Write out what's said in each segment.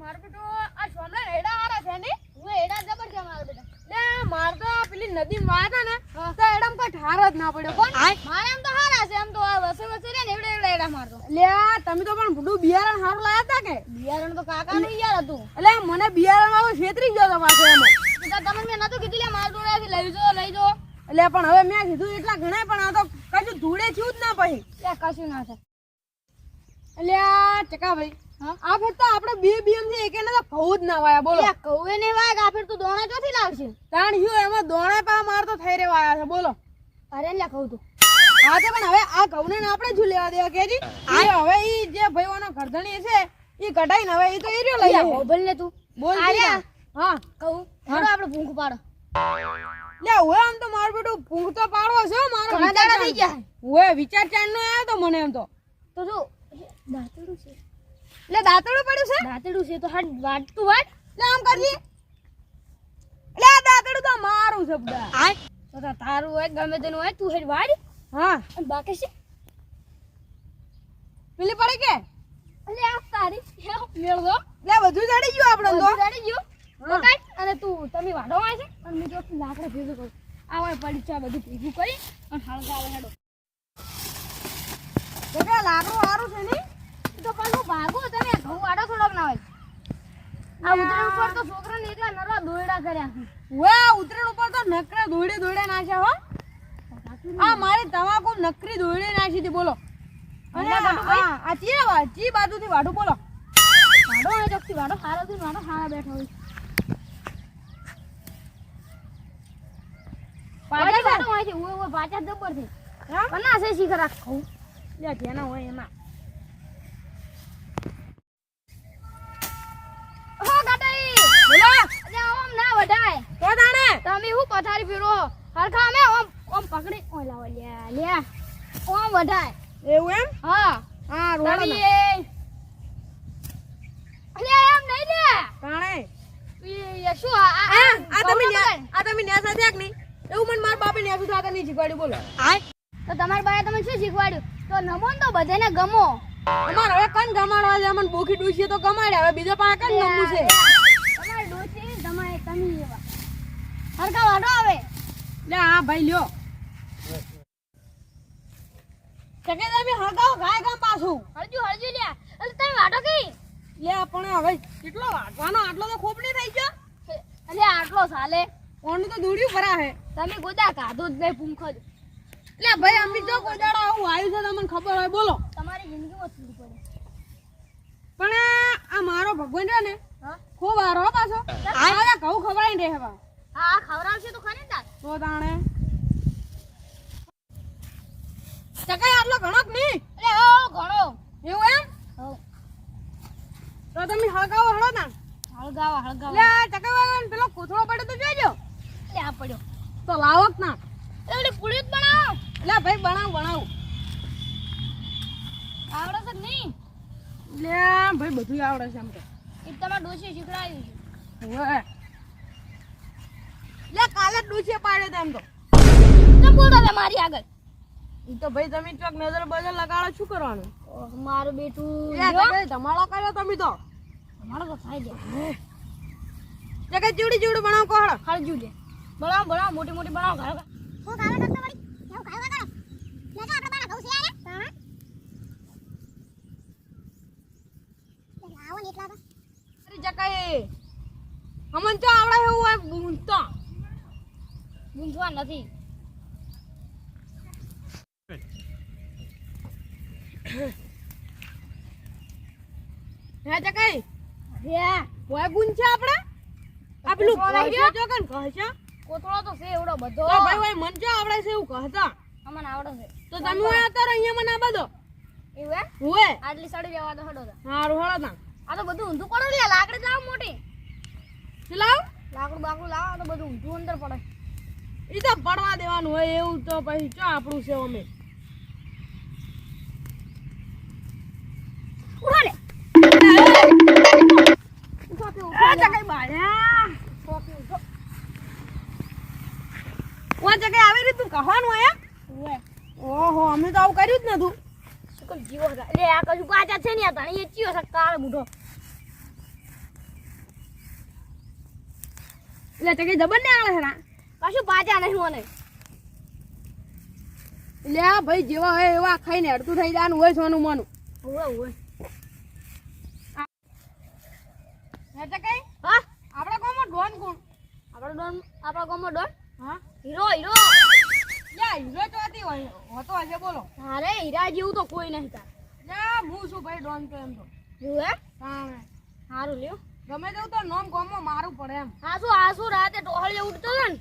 મારો બેટો આ સોમલા હેડા હારા છે ને? હું હેડા જબર છે મારો બેટો. માર તો પેલી નદી માં હતા ને તો એડમ કોઈ ઠાર જ ના પડ્યો. મારે એમ તો હારા છે એમ તો આ વસે વસે રે ને એવડે એવડે એડા મારતો. લે તમે તો પણ ભૂડું બિયારણ લાયા હતા કે? બિયારણ તો કાકા નું યાર હતું. એટલે મને બિયારણમાં છેતરી ગયો તો પાછો એમાં. તમે મેં નતું કીધું લે માર જોડેથી લઈ જો લઈ જો. એટલે પણ હવે મેં કીધું એટલા ઘણા પણ આ તો કશું ધૂળે થયું જ ના પછી કશું ના થાય. એટલે આ ચકાભાઈ હા? આ ફેર તો આપણે બે બીએમથી એકે ના ઘઉં જ ના વાયા બોલો. કૌએ ને વાગ આ ફેર તો દોણા ક્યાંથી લાવશે? તાણ હ્યું એમાં દોણા પા માર તો થઈ રે વાયા છે બોલો. અરે લે કહું તો. હા તો પણ હવે આ ઘઉંને ને આપણે શું લેવા દેવા કેજી એ હવે ઈ જે ભાઈઓનો ઘરધણી છે ઈ કઢાઈને હવે ઈ તો ઈ રહ્યો લઈ લે લે બોલ ને તું. બોલ. હા. કહું હાલો આપણે ભૂખ પાડો. લે ઓય આમ તો મારું બેટું ભૂખ તો પાડો છે મારો દાડા થઈ ગયા. ઓય વિચાર ચાન નો આવ્યો તો મને એમ તો. તો જો દાતડું છે. એટલે દાંતડું પડ્યું છે? દાંતડું છે તો હાટ વાટતું વાટ. લે આમ કરજી એટલે આ દાંતડું તો મારું છે બધા. તો તારું હોય ગમે તેનું હોય તું હેડ વાડ. હા. અને બાકી છે? પેલી પડે કે? અલે આ તારી. મેળ દો. લે બધું ચડી ગયું આપણે તો. ચડી ગયું. પકડ અને તું તમે વાડો માં છે? અને મેં તો લાકડા ભેગું કરું. આવા પડી ચા બધું ભેગું કરી અને હળગા આવે હેડો. લાકડું સારું છે નહીં તો પાછું ભાગો તમે ઘઉં આડો થોડોક ના હોય આ ઉતરણ ઉપર તો છોકરાને એટલા નરવા દોયડા કર્યા છે. ઉતરણ ઉપર તો નકરા દોડે દોડે નાખ્યા હો. આ મારી તમાકુ નકરી દોડે નાખી હતી બોલો. અને આ આ ચી ચી બાજુથી વાઢું બોલો. વાડો હોય ચોકથી વાડો સારો થી વાડો હારા બેઠા હોય. પાછા વાડો હોય છે પાછા જબર છે. હા? પન્ના છે શીખર લે હોય એમાં. હરખા અમે ઓમ ઓમ પકડી ઓય લાવો લે ઓમ વઢાય એવું એમ? હા. હા રોડ અલે એમ નહીં લે. કાણે ઈ શું આ આ- તમે આ તમે ન્યા સાથે કે નહીં. એવું મને મારા બાપે ન્યા સુધી નહીં શીખવાડ્યું બોલો. તો તમારા બાએ તમે શું શીખવાડ્યું? તો નમો તો બધાને ગમો. અમાર હવે કન ગમાડવા છે? અમને બોખી ડૂસી તો ગમાડે. હવે બીજો પાસે કન ગમવું છે? તમારે ડૂસી તમારે તમે એવા. હરખા વાડો આવે લે હા ભાઈ લ્યો. ચકે તમે હગાવ ગાય ગામ પાછું. હળજુ હળજુ લે અલ તમે વાડો કઈ લે પણ હવે કેટલો વાટવાનો આટલો તો ખોપડી થઈ ગયો. અલે આટલો સાલે. ઓનું તો દોડ્યું ભરા હે. તમે ગોદા કાધો જ નહીં પૂંખો જ. લે ભાઈ અમે જો ગોદાડો દાડો આવું આવ્યું છે તમને ખબર હોય બોલો. તમારી જિંદગીમાં થયું પડે પણ આ- આ મારો ભગવાન છે ને હા? ખૂબ હારો હો પાછો. આ ઘઉં ખવડાવીને રહે હવે હા આ ખવડાવશે તો ખરી તાર. તો તાણે. ચકાઈ આટલો ઘણો જ નહીં? અરે ઘણો. એવું એમ? તો તમે હળગાવો હળો ના. હળગાવા હળગાવા. લે ચકાઈ પેલો કોથળો પડે તો જોજો લે આ પડ્યો. તો લાવો જ ના. એ ઓલી પૂરી જ બનાવો. લે ભાઈ બનાવ બનાવ. આવડે છે નહીં? લે ભાઈ બધું આવડે છે આમ તો. એ તમારા ડોસી શીખડાવ્યું છે. હવે. કાલે જ ડૂચે પાડ્યો તો તો. તો બોલો લે મારી આગળ. તો ભાઈ તમે ચોક નજર બજર લગાડો શું કરવાનું? મારું બેટું ધમાડો કર્યો તમે તો. મારો તો થાય જાય ચકાઈ ચીવડી ચીવડી બનાવ કોહળ હળજુ લે બનાવો બનાવો મોટી મોટી બનાવો ઘર હું ખાવા કરતો વળી? એવું ખાવા કરો. તો આપણે બાના ઘઉં છે હા. આવો ને એટલા તો. અરે જકાઈ અમન તો આવડા એવું હોય બૂંદતો ગુંજવા નથી. હે ચકાઈ હે હોય ગુંદ છે આપણે આ પેલું કોથળો લઈ કહે છે કે કહે છે કોતળો તો છે એવડો બધો. તો ભાઈ ભાઈ મન ચો આવડે છે એવું કહેતા. અમને આવડે છે. તો તમે હોય અત્યારે અહીંયા મને બધો એવું હે? હોય. આટલી સડી જવા દો હડો તો. હારું હળો ના આ તો બધું ઊંધું પડે લે લાકડી લાવ મોટી. લાવ? લાકડું બાકડું લાવો આ તો બધું ઊંધું અંદર પડે. એ તો પડવા દેવાનું હોય એવું તો પછી ચો આપણું છે અમે. આવી રીતનું કહેવાનું એમ ઓહો અમે તો આવું કર્યું જ નતું. જીવો લે આ પાછા છે ને આ ધણી ચીયો છે કાળ બુઢો. લે જબર ને આવે છે ના કશું પાછા નહીં મને લે ભાઈ જેવા હોય એવા ખાઈને હડતું થઈ જવાનું હોય સોનું મોનું. ઓવે હોય. એટલે ચકી હા? આપણા કોમાં ડોન કોણ? આપણો ડોન આપણા ગામમાં ડોન? હા? Hero hero. યા હીરો તો હતી હોય હોતો હશે બોલો. અરે હીરા જેવું તો કોઈ નહીં તાર. હું શું ભાઈ ડોન તો એમ તો. જોયું હે હા. સારું લ્યો. ગમે તેવું તો નોમ ગામમાં મારું પડે એમ. હાસુ આસુ રાતે ટોહળીએ ઉઠતો હતો ને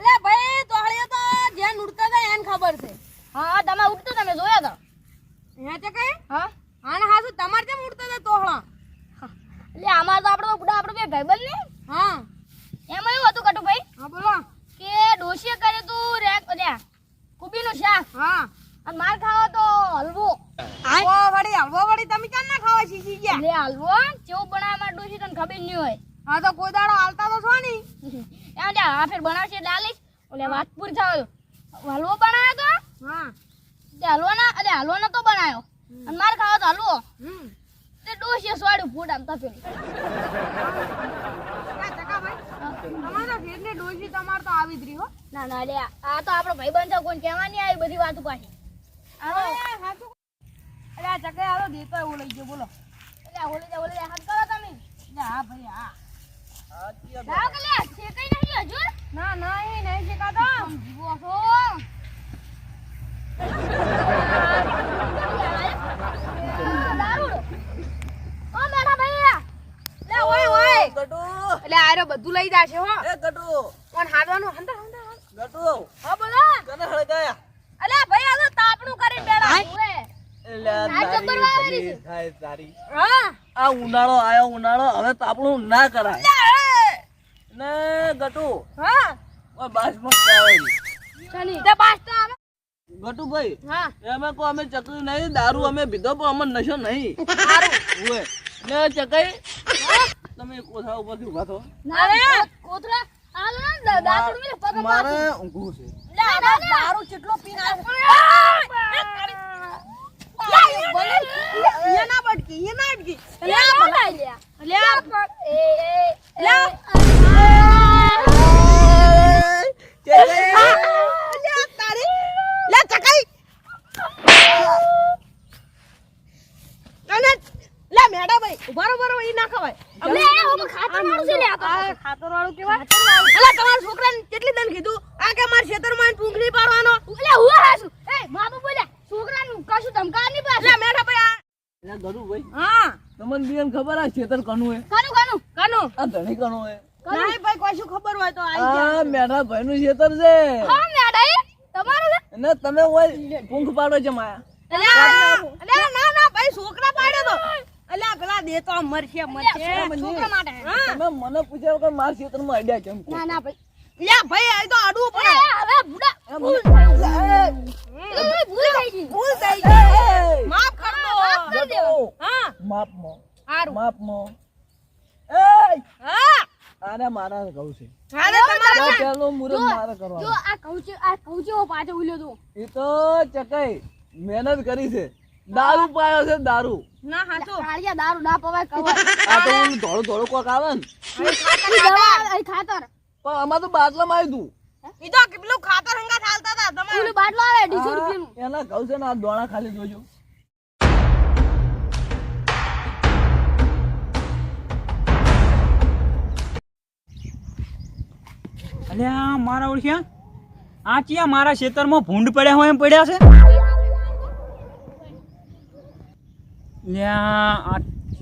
અલે ભાઈ તોહળીએ તો જેન ઉડતા હતા એને ખબર છે. હા તમે ઉડતો તમે જોયા તો. હે તે કઈ? હા. આને શું તમારે કેમ ઉડતા હતા તોહળા? એટલે આમાં તો આપણો બુડા આપણો બે ભાઈબંધ ને. હા. એમાં એવું હતું કટુભાઈ હા બોલો. કે ડોશીએ કર્યું તું રેક ઓલ્યા કુબીનું શાક. હા. અને માર ખાવો તો હલવો. ઓ વળી હલવો વળી તમે કેમ ના ખાવા શીખી ગયા? એટલે હલવો કેવું બનાવવા ડોશી તને ખબર નહીં હોય. હા તો કોઈ દાડો હાલતા તો છો ની. એમ જા આ ફેર બનાવશે ડાલીશ ઓલે વાતપુર પૂરી થાવ હલવો બનાવ્યો તો? હા. તે હલવો ના એટલે હલવો નતો બનાવ્યો અને માર ખાવો તો હલવો. તે ડોશીએ સ્વાડ્યું ફૂટ આમ તપેલું. ભાઈ. તમારો ઘેરની તમાર તો આવી જ રહી હો. ના ના લે આ તો આપણો ભાઈબંધ છે કોઈ કહેવાની આવી બધી વાતો પાછી. અરે આ ચકા આલો દેતો એવું લઈ ગયો બોલો. એટલે ઓલે ઓલે હાથ કરો તમે. હા ભાઈ કે લે છે કઈ નહીં હજુ? ના ના નહીં શીખાતો. જીવો છો. દારૂ ઓ મેડા ભાઈ લે ઓય ઓય. ગટુ એટલે આરો બધું લઈ જાશે હો. એ ગટુ પણ હાડવાનું હંદર હંદર ગટુ હા બોલો. કને હળગાયા? અલે ભાઈ આ તો તાપણું કરીને બેડા એટલે તારી હા. આ ઉનાળો આયો ઉનાળો હવે તાપણું ના કરાય. ને ગટુ. હા. ઓ બસ મસ્ત આવે. ગટુ ભાઈ હા. અમે કો અમે ચકરી નહીં દારૂ અમે પીધો પણ અમને નશો નહીં. ઓય ને ચકઈ. તમે કોથળા ઉપરથી ઊભા થો. ના કોતરા આલો ને દારૂ મિલે પગ મારે ઊંઘવું છે. લે દારૂ કેટલો પીને આવે. ના બટકી એ ના અટકી લે લે લે એ એ લે. ચકઈ તારી લે ચકાઈ અને લે મેડા ભાઈ ઉભારો ઉભારો ઈ ના ખવાય લે હું ખાતર મારું છે લે આ તો આ ખાતર વાળું કેવાય? અલા તમારા છોકરાને કેટલી દન કીધું? આ કે માર ખેતરમાં પૂંખડી પાડવાનો? લે હું હાસુ? એ બાબુ બોલ્યા છોકરાનું કશું ધમકા નહીં પાછું લે મેડા ભાઈ એટલે ગરુ ભાઈ. હા. તમને બેન ખબર આ ખેતર કનું હે? કાનું કાનું કાનું. આ ધણી કનું હે? નહીં ભાઈ કોઈ ખબર હોય તો આવી આ મેઠા ભાઈ નું ખેતર છે. હા મેડા એ? તમારું છે તમે ઓય પૂંખ પાડો છે માયા. અલ્યા અલ્યા ના ના ભાઈ છોકરા પાડ્યો તો. અલ્યા દે તો મરશે મરશે. છોકરા માટે. તમે મને પૂછ્યા વગર મારા ખેતરમાં આઈડિયા કેમ ના ના ભાઈ. લ્યા ભાઈ આ તો આડું પડે. હવે બુડા. ભૂલ મને- એ ભૂલ થઈ ગઈ. ભૂલ થઈ ગઈ. માફ કર દો. કરી દેવા. હા. માપમાં હારું. મો. એ હા. આને મારા કહું છે. હાલે તમારે પેલો મુરત જો આ કૌચો આ કૌચો પાછો ઉલ્યો તો એ તો ચકાઈ. મહેનત કરી છે. દારૂ પાયો છે દારૂ. ના હાચો. કાળિયા દારૂ ના પવાય કવર આ તો ઓલું ધોળો ધોળો કોક આવે ને. દવા અહીં ખાતર. પણ અમાર તો બાટલામાં આવ્યું હતું ઈ તો કેટલું ખાતર હંગા થાલતા હતા તમારે. ઓલું બાટલો આવે 200 રૂપિયાનું. એના કહું છે ને આ દોણા ખાલી જોજો. અલ્યા મારા ઓળખ્યા? આ ચિયા મારા ખેતરમાં ભૂંડ પડ્યા હોય એમ પડ્યા છે લ્યા આ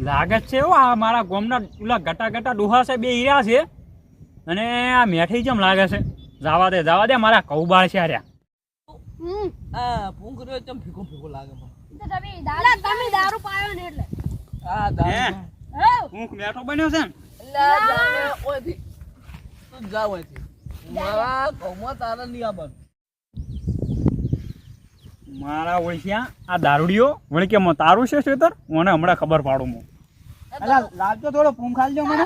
લાગે જ છે હો આ મારા ગોમના ઓલા ગટા ગટા ડોહા છે બે હીરા છે. અને આ મેઠી જેમ લાગે છે. જાવા દે જાવા દે મારા કૌબાળ છે આર્યા આ ભૂંખ રહ્યો ચમ ફીકો ફીકો લાગે મને? તમે દારૂ પાયો ને એટલે. હા દારૂ હે? હું મેઠો બન્યો છે ને? આ ઓયથી. તું મારા ઘઉંમાં તારે નહીં આવવાનું મારા ઓળખ્યા આ દારૂડિયો વળી કે તારું છે ખેતર મને હમણાં ખબર પાડું હું અલા લાવજો થોડો પૂંખ આલજો મને.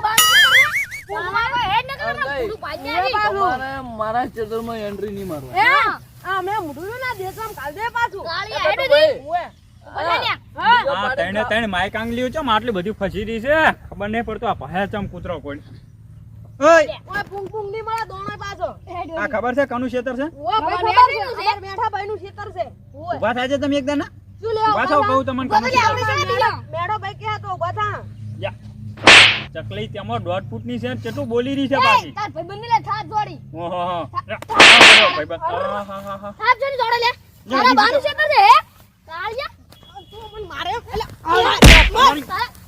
મારા ખેતરમાં એન્ટ્રી નહીં મારવા હે આ મેં મુઢું ના દેતો કાલ દે પાછું. કાળિયા હેડ દે. ઓએ તણે તણે માઈક આંગલીઓ ચમ આટલી બધી ફસી રહી છે? ખબર નહીં પડતો આ પહેલા ચમ કૂતરો કોઈ. ઓય! ઓય પુંગ પુંગની મળે દોણે પાછો. આ ખબર છે કનું ખેતર છે? ઓ ભાઈ ખબર છે. મેઠા ભાઈ નું ખેતર છે. ઓય. ઊભા થાય છે તમે એકદમ ના શું લેવા ઊભા થાવ કહું તમને કનું ખેતર મેડો. ભાઈ કે તો ઊભા થા. જા. ચકલી તેમાં દોઢ ફૂટની છે કેટલું બોલી રહી છે પાછી. તાર ભાઈબંધને લે થાપ જોડી. ઓહો હો. આ બોલો હા, હા, હા. થાપ જોડી જોડે લે. તારા બાનું ક્ષેત્ર છે કાળિયા તું મને મારે એલા બાનું! અરે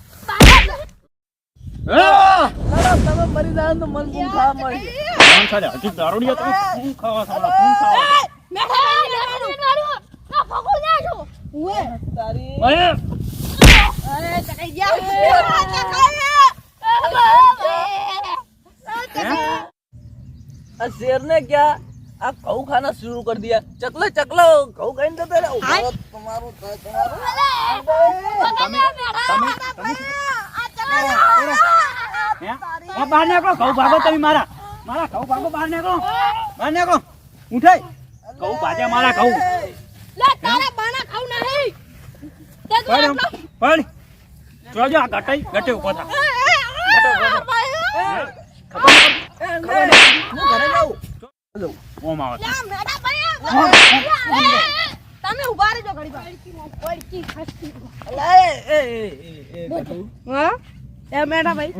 તમે મરી જાય મળી મન ખાડે શેર ને ક્યાં? આ ઘઉં ખાના શરૂ કરી દિયા ચકલો ચકલો ઘઉં ખાઈને જતા તમારું તમારું હે? બહાર નીકળો ઘઉં ભાગો તમે મારા. મારા ઘઉં ભાગો બહાર નીકળો. બહાર નીકળો. ઉઠે ઘઉં ભાજે મારા ઘઉં. પડ એમ, પડ. જોજો આ ગટાઈ ગટે ઊભો થા. ગટે ઊભો થા. હે? ખબર નહીં પડતી? ખબર નહીં. હું ઘરે જાઉં? ઓમ આવે છે. તમે ઊભા રહેજો ઘડી વાર અલા, એ, એ, એ, એ, એ, હા? એ મેડા ભાઈ.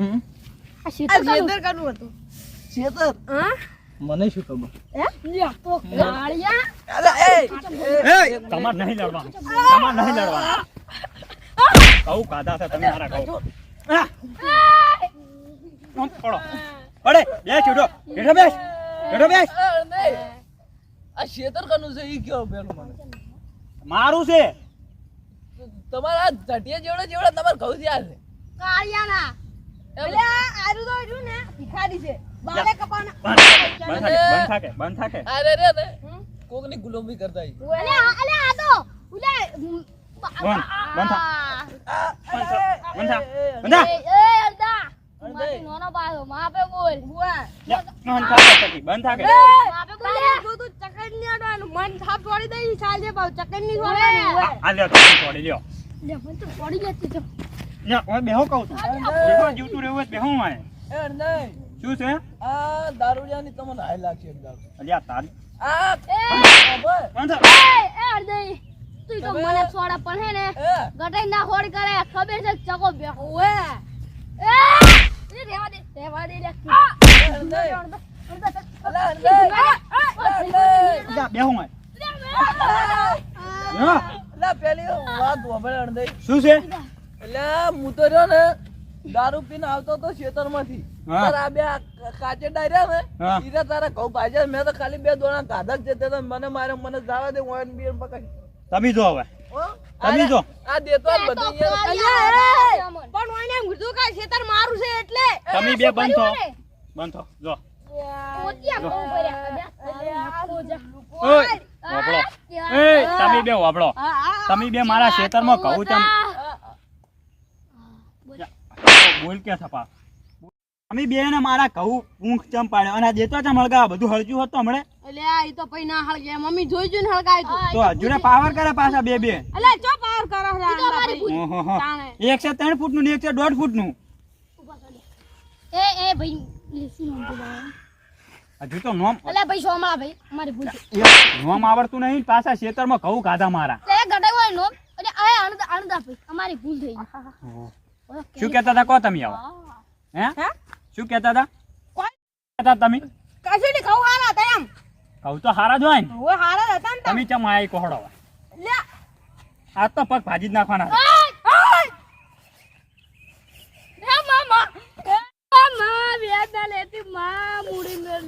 આ કરવું હતું. શેતર? હા? મને શું ખબર? કાળિયા અલા, એ, એ, એ, તમારે નહીં લડવાનું. તમારે નહીં લડવાનું. ઘઉં કાઢા છે તમે મારા ઘઉં પડો. પડે બેસ ઉઠો. બેઠો બેસ. બેઠો બેસ. આ શેતર કનું છે ઈ કયો પેલું મને? મારું છે. તમારા આ જેવડો જેવડા તમારા ઘઉં થયા છે. કાળિયાના. એટલે આરું તો રહ્યું ને ભિખારી છે. બારે કપાના. બંધ બંધ થાકે બંધ થાકે અરે રે રે કોકની ગુલામી કરતા. અલે અલે આ તો ઉલે બંધ બંધ થા. બંધ થા બંધ થા એ, અડધા. મારી નોનો પાછો માપે બોલ. જા, બંધ થાકે સખી, બંધ થાકે. માપે બોલ. તારે જો તું ચકરની અડવાનું મન થાપ છોડી દઈ ચાલજે પાવ ચકરની છોડવાનું આ લ્યો છોડી લ્યો. લે મને તો પડી જતી તો લ્યો ઓય બેહો કહું છું. બેહો જીવતું રહેવું હોય બેહો આય એ, નહીં. શું છે? આ દારૂડિયાની તમને હાય લાગશે એક અલ્યા તારી આ એ! ખબર? બંધ થા. એ એ તું તો મને છોડા પણ હે ને ગટાઈ ના હોડ કરે ખબર છે ચકો બેહો ઓએ એ! એ રેવા દે રેવા દે લે. બેહો પેલી વાત શું છે? એટલે હું તો રહ્યો ને દારૂ પીને આવતો તો ખેતરમાંથી. હા. તાર બે કાચે ડાયરા ને હા. તારા ઘઉં ભાજ્યા. મેં તો ખાલી બે દોણા કાઢા જ છે મને મારે મને જવા દે હું આવીને પકડી. તમે જો હવે. તમે જો. આ દેતો આ એ તો બધું પણ ઓને એમ કીધું કે ખેતર મારું છે એટલે. તમે બે બંધ થો થો જો. તમે બે વાપડો તમે બે મારા ખેતરમાં કહું તેમ બોલ કે થપા તમે બે ને મારા કહું ઊંઘ ચમ પાડ્યો અને આ દેતો ચમ હળગા બધું હળજ્યું હતું હમણે? એટલે આ ઈ તો પઈ ના હળગે. મમ્મી જોઈ જોઈને હળગાય તું. તો હજુ પાવર કરે પાછા બે બે એટલે ચો પાવર કરો છે એક છે ત્રણ ફૂટનું ને એક છે દોઢ ફૂટનું એ એ ભાઈ લેસી હજુ તો નોમ અલે ભાઈ સોમળા ભાઈ અમારી ભૂલ છે નોમ આવડતું નહીં ને પાછા ખેતરમાં ઘઉં ખાધા મારા. એ હોય નોમ. અલે આ અણદા અણદા ભાઈ અમારી ભૂલ થઈ શું કહેતા હતા કહો તમે આવો. હે? શું કહેતા હતા? કહેતા તમે? કશું નહીં કહું હારા હતા એમ. કહું તો હારા જ હોય ને. હું હારા જ હતા ને તમે ચમ આયા કોહડો લે. આ તો પગ ભાજી જ નાખવાના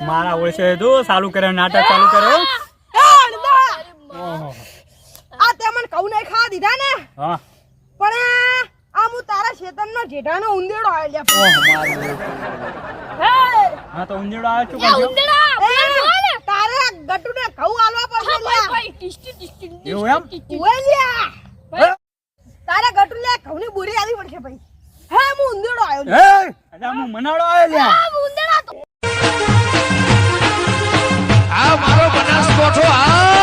મારા ઓળશે તો ચાલુ કરે નાટક ચાલુ કરે. આ તે મને કહું નહીં ખા દીધા ને. હા. પણ શેતનનો જેઠાનો ઉંદેડો આવ્યો લ્યા. ઓહો મારું હે! હા તો ઉંદેડો આવે શું એ કરજો તારે ગટુને ઘઉં આલવા પડશે લ્યા. ભાઈ ટિસ્ટી ટિસ્ટી એવું એમ ઓય લ્યા. હે? તારે ગટુ લ્યા ઘઉંની બોરી આલવી પડશે ભાઈ હે હું ઉંદેડો આવ્યો. હે અચ્છા હું મનાડો આવ્યો લ્યા ઉંદરા તો આ મારો બનાસકોઠો આ